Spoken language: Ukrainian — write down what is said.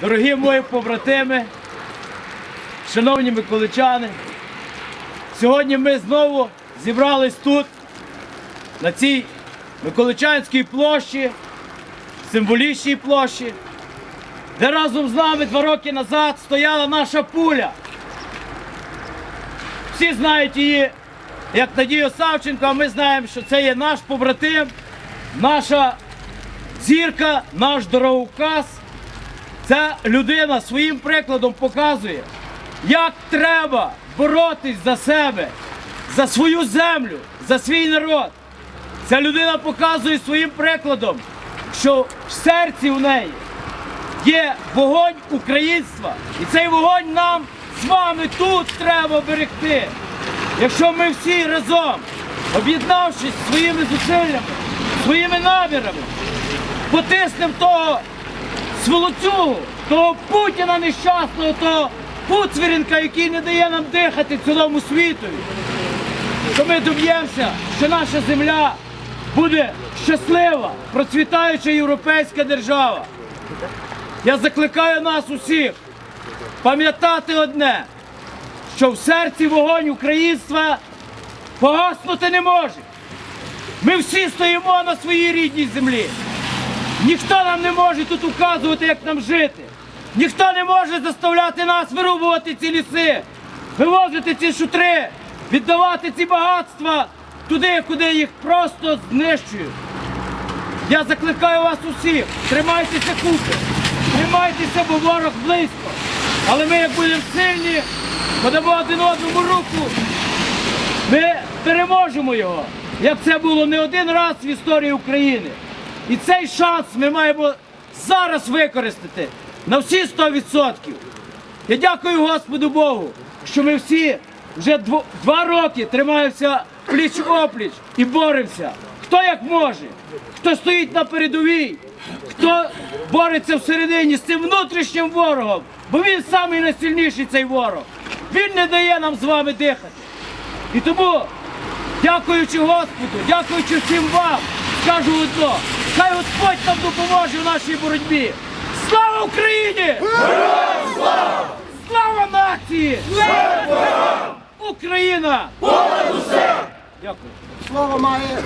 Дорогі мої побратими, шановні миколичани, сьогодні ми знову зібрались тут, на цій Миколичанській площі, символічній площі, де разом з нами два роки назад стояла наша пуля. Всі знають її як Надію Савченко, а ми знаємо, що це є наш побратим, наша зірка, наш дороговказ. Ця людина своїм прикладом показує, як треба боротись за себе, за свою землю, за свій народ. Ця людина показує своїм прикладом, що в серці у неї є вогонь українства. І цей вогонь нам з вами тут треба берегти. Якщо ми всі разом, об'єднавшись своїми зусиллями, своїми намірами, потиснемо того сволоцюгу, того Путіна нещасного, того Пуцвірінка, який не дає нам дихати цілому світові, то ми доб'ємося, що наша земля буде щаслива, процвітаюча європейська держава. Я закликаю нас усіх пам'ятати одне, що в серці вогонь українства погаснути не може. Ми всі стоїмо на своїй рідній землі. Ніхто нам не може тут указувати, як нам жити. Ніхто не може заставляти нас вирубувати ці ліси, вивозити ці шутри, віддавати ці багатства туди, куди їх просто знищують. Я закликаю вас усіх, тримайтеся купи, тримайтеся, бо ворог близько. Але ми, як будемо сильні, подамо один одному руку, ми переможемо його, як це було не один раз в історії України. І цей шанс ми маємо зараз використати на всі 100%. Я дякую Господу Богу, що ми всі вже два роки тримаємося пліч опліч і боремося. Хто як може, хто стоїть на передовій, хто бореться всередині з цим внутрішнім ворогом, бо він самий найсильніший цей ворог. Він не дає нам з вами дихати. І тому, дякуючи Господу, дякуючи всім вам, скажу одно, хай Господь нам допоможе в нашій боротьбі. Слава Україні! слава! Слава нації! Слава! Україна! Понад усе! Дякую. Слово має